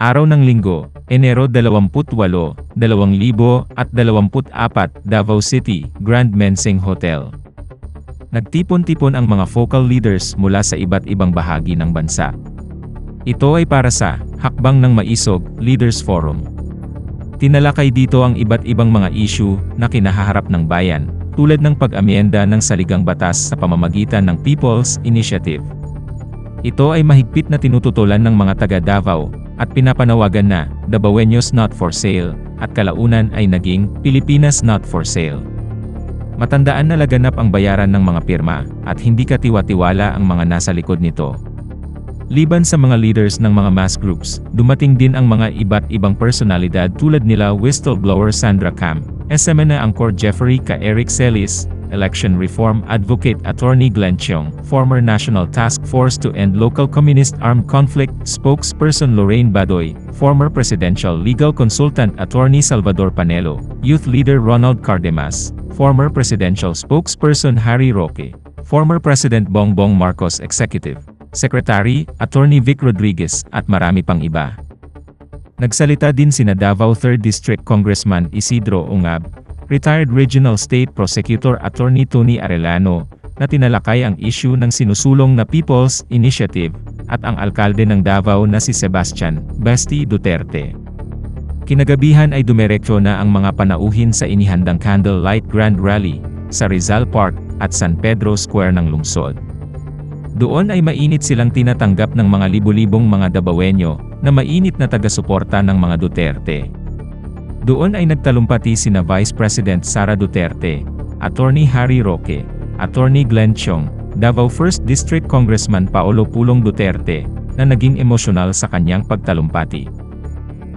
Araw ng Linggo, Enero 28, 2024, Davao City, Grand Mensing Hotel. Nagtipon-tipon ang mga focal leaders mula sa iba't ibang bahagi ng bansa. Ito ay para sa Hakbang ng Maisog Leaders Forum. Tinalakay dito ang iba't ibang mga issue na kinahaharap ng bayan, tulad ng pag-amyenda ng saligang batas sa pamamagitan ng People's Initiative. Ito ay mahigpit na tinututulan ng mga taga Davao, at pinapanawagan na, Davaoenos not for sale, at kalaunan ay naging, Pilipinas not for sale. Matandaan na laganap ang bayaran ng mga pirma, at hindi katiwa-tiwala ang mga nasa likod nito. Liban sa mga leaders ng mga mass groups, dumating din ang mga iba't ibang personalidad tulad nila whistleblower Sandra Cam, SMNA Angkor Jeffrey Ka Eric Celis, Election Reform Advocate Attorney Glenn Cheong, former National Task Force to End Local Communist Armed Conflict spokesperson Lorraine Badoy, former Presidential Legal Consultant Attorney Salvador Panelo, Youth Leader Ronald Cardemas, former Presidential Spokesperson Harry Roque, former President Bongbong Marcos Executive, Secretary, Attorney Vic Rodriguez, at marami pang iba. Nagsalita din sina Davao 3rd District Congressman Isidro Ungab, retired Regional State Prosecutor Attorney Tony Arellano, na tinalakay ang issue ng sinusulong na People's Initiative, at ang alkalde ng Davao na si Sebastian Basti Duterte. Kinagabihan ay dumiretso na ang mga panauhin sa inihandang Candlelight Grand Rally, sa Rizal Park, at San Pedro Square ng lungsod. Doon ay mainit silang tinatanggap ng mga libu-libong mga Dabawenyo, na mainit na taga-suporta ng mga Duterte. Doon ay nagtalumpati sina Vice President Sara Duterte, Attorney Harry Roque, Attorney Glenn Chong, Davao 1st District Congressman Paolo Pulong Duterte, na naging emosyonal sa kanyang pagtalumpati.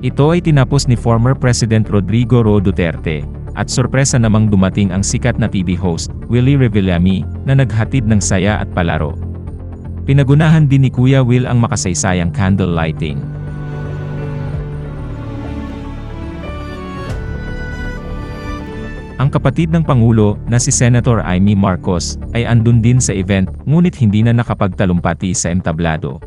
Ito ay tinapos ni former President Rodrigo Ro Duterte, at sorpresa namang dumating ang sikat na TV host, Willie Revillami, na naghatid ng saya at palaro. Pinagunahan din ni Kuya Will ang makasaysayang candle lighting. Ang kapatid ng Pangulo na si Senator Amy Marcos ay andun din sa event ngunit hindi na nakapagtalumpati sa entablado.